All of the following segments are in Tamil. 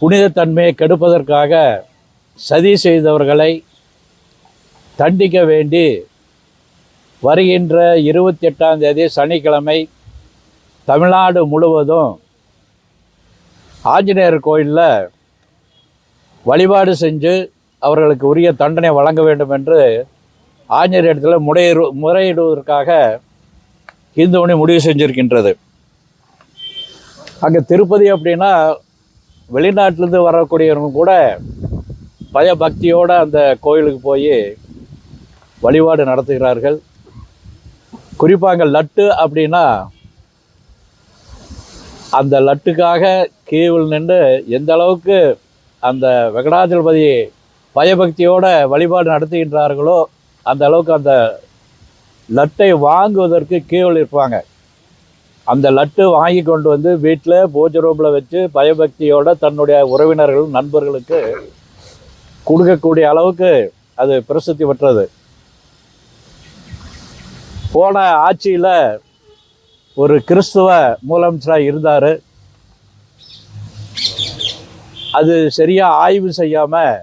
புனிதத்தன்மையை கெடுப்பதற்காக சதி செய்தவர்களை தண்டிக்க வேண்டி வருகின்ற இருபத்தி எட்டாம் தேதி சனிக்கிழமை தமிழ்நாடு முழுவதும் ஆஞ்சநேயர் கோயிலில் வழிபாடு செஞ்சு அவர்களுக்கு உரிய தண்டனை வழங்க வேண்டும் என்று ஆஞ்சநேயர் இடத்துல முறையிடு முறையிடுவதற்காக இந்துமணி முடிவு செஞ்சிருக்கின்றது. அங்கே திருப்பதி அப்படின்னா வெளிநாட்டிலேருந்து வரக்கூடியவங்க கூட பயபக்தியோடு அந்த கோயிலுக்கு போய் வழிபாடு நடத்துகிறார்கள். குறிப்பாங்க லட்டு அப்படின்னா அந்த லட்டுக்காக கீவில் நின்று எந்த அளவுக்கு அந்த வெங்கடாஜலபதி பயபக்தியோட வழிபாடு நடத்துகின்றார்களோ அந்த அளவுக்கு அந்த லட்டை வாங்குவதற்கு கீவில் இருப்பாங்க. அந்த லட்டு வாங்கி கொண்டு வந்து வீட்டில் பூஜை ரூமில் வச்சு பயபக்தியோட தன்னுடைய உறவினர்கள் நண்பர்களுக்கு கொடுக்கக்கூடிய அளவுக்கு அது பிரசித்தி பெற்றது. போன ஆட்சியில் ஒரு கிறிஸ்துவ முதலமைச்சராக இருந்தார். அது சரியாக ஆய்வு செய்யாமல்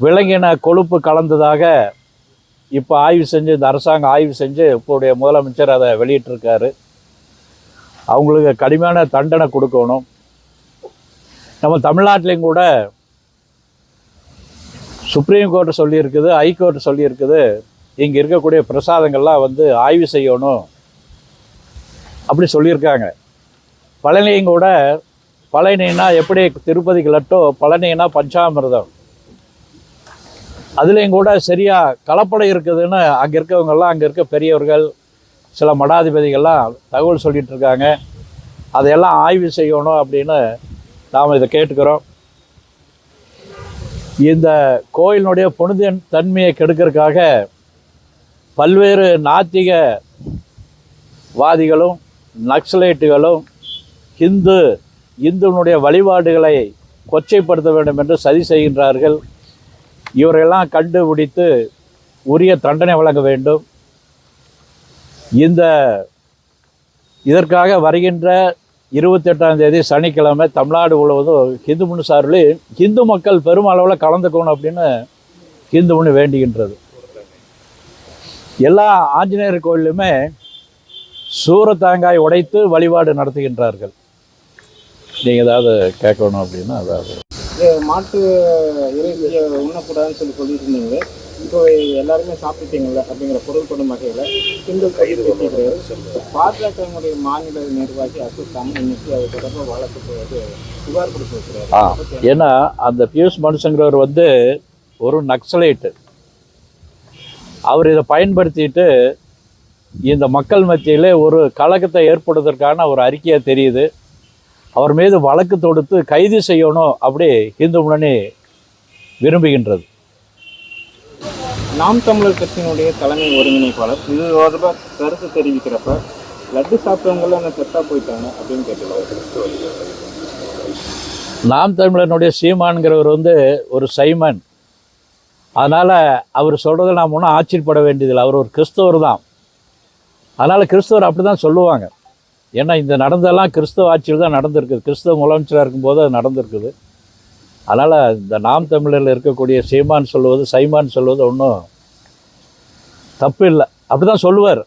விலங்கின கொழுப்பு கலந்ததாக இப்போ ஆய்வு செஞ்சு இந்த அரசாங்கம் ஆய்வு செஞ்சு இப்போடைய முதலமைச்சர் அதை வெளியிட்டிருக்காரு. அவங்களுக்கு கடுமையான தண்டனை கொடுக்கணும். நம்ம தமிழ்நாட்டிலையும் கூட சுப்ரீம் கோர்ட்டு சொல்லியிருக்குது ஹைகோர்ட் சொல்லியிருக்குது. இங்கே இருக்கக்கூடிய பிரசாதங்கள்லாம் வந்து ஆய்வு செய்யணும் அப்படி சொல்லியிருக்காங்க. பழனியும் கூட பழனின்னா எப்படி திருப்பதிக்கு லட்டோ பழனின்னா பஞ்சாமிர்தம். அதுலேயும் கூட சரியாக கலப்படம் இருக்குதுன்னு அங்கே இருக்கவங்கெல்லாம் அங்கே இருக்க பெரியவர்கள் சில மடாதிபதிகள்லாம் தகவல் சொல்லிகிட்டு இருக்காங்க அதையெல்லாம் ஆய்வு செய்யணும் அப்படின்னு நாம் இதை கேட்டுக்கிறோம். இந்த கோயிலினுடைய புனித தன்மையை கெடுக்கிறதுக்காக பல்வேறு நாத்திக வாதிகளும் நக்சலைட்டுகளும் ஹிந்து இந்துனுடைய வழிபாடுகளை கொச்சைப்படுத்த வேண்டும் என்று சதி செய்கின்றார்கள். இவரெல்லாம் கண்டுபிடித்து உரிய தண்டனை வழங்க வேண்டும். இந்த இதற்காக வருகின்ற இருபத்தெட்டாம் தேதி சனிக்கிழமை தமிழ்நாடு முழுவதும் ஹிந்து முன்னு சார்பில் ஹிந்து மக்கள் பெருமளவில் கலந்துக்கணும் அப்படின்னு ஹிந்து முன்னு வேண்டுகின்றது. எல்லா ஆஞ்சநேயர் கோயிலுமே சூரத்தாங்காய் உடைத்து வழிபாடு நடத்துகின்றார்கள். நீங்கள் ஏதாவது கேட்கணும் அப்படின்னா அதாவது. மாட்டு இறைச்சியை உண்ணக்கூடாதுன்னு சொல்லி சொல்லிட்டு இருந்தீங்க இப்போ எல்லாருமே சாப்பிட்டீங்கல்ல அப்படிங்கிற பொருள்படும் வகையில் இந்து கைது பாஜகவினுடைய மாநில நிர்வாகி அசுத்தாம் இன்னைக்கு அது தொடர்பாக வழக்கு போது புகார் கொடுத்து வைக்கிறாரு ஆ ஏன்னா அந்த பியூஷ் மனுஷங்கிறவர் வந்து ஒரு நக்சலைட்டு. அவர் இதை பயன்படுத்திட்டு இந்த மக்கள் மத்தியில் ஒரு கலக்கத்தை ஏற்படுவதற்கான ஒரு அறிக்கையாக தெரியுது. அவர் மீது வழக்கு தொடுத்து கைது செய்யணும் அப்படி இந்து முன்னணி விரும்புகின்றது. நாம் தமிழர் கட்சியினுடைய தலைமை ஒருங்கிணைப்பாளர். இது தொடர்பாக கருத்து தெரிவிக்கிறப்ப லட்டு சாப்பிட்டவங்களாம் என்ன செத்தாக போயிட்டாங்க அப்படின்னு கேட்டுருக்காரு நாம் தமிழனுடைய சீமான்கிறவர் வந்து ஒரு சைமன். அதனால் அவர் சொல்கிறத நாம் ஒன்றும் ஆச்சரியப்பட வேண்டியதில்லை. அவர் ஒரு கிறிஸ்தவர் தான். அதனால் கிறிஸ்தவர் அப்படி தான் சொல்லுவாங்க. ஏன்னா இந்த நடந்தெல்லாம் கிறிஸ்தவ ஆட்சியில் தான் நடந்திருக்குது கிறிஸ்தவ முதலமைச்சராக இருக்கும்போது அது நடந்திருக்குது. அதனால் இந்த நாம் தமிழரில் இருக்கக்கூடிய சீமான் சொல்லுவது சைமான் சொல்வது ஒன்றும் தப்பு இல்லை அப்படி தான் சொல்லுவார்.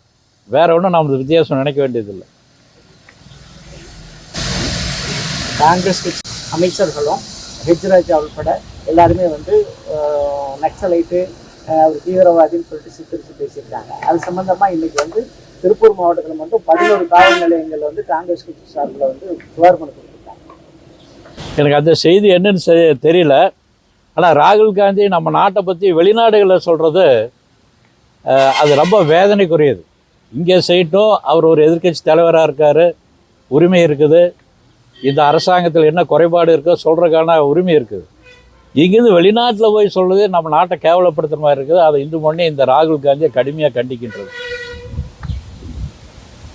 வேற ஒன்றும் நம்ம வித்தியாசம் நினைக்க வேண்டியதில்லை. காங்கிரஸ் கட்சி அமைச்சர்களும் ஹெச்ராஜா உள்பட எல்லாருமே வந்து நக்சலைட்டு அவர் தீவிரவாதின்னு சொல்லிட்டு சித்தரித்து பேசியிருக்காங்க. அது சம்பந்தமா இன்னைக்கு வந்து திருப்பூர் மாவட்டத்தில் மட்டும் பதினோரு காவல் நிலையங்கள் வந்து காங்கிரஸ் கட்சி சார்பில் வந்து புகார் மனு கொடுத்துருக்காங்க. எனக்கு அந்த செய்தி என்னன்னு தெரியல. ஆனால் ராகுல் காந்தி நம்ம நாட்டை பற்றி வெளிநாடுகளில் சொல்கிறது அது ரொம்ப வேதனைக்குரியது. இங்கே செய்யட்டும் அவர் ஒரு எதிர்க்கட்சி தலைவராக இருக்கார் உரிமை இருக்குது. இந்த அரசாங்கத்தில் என்ன குறைபாடு இருக்கோ சொல்கிறதுக்கான உரிமை இருக்குது. இங்கேருந்து வெளிநாட்டில் போய் சொல்கிறது நம்ம நாட்டை கேவலப்படுத்துகிற மாதிரி இருக்குது. அதை இந்து மண்ணி இந்த ராகுல் காந்தியை கடுமையாக கண்டிக்கின்றது.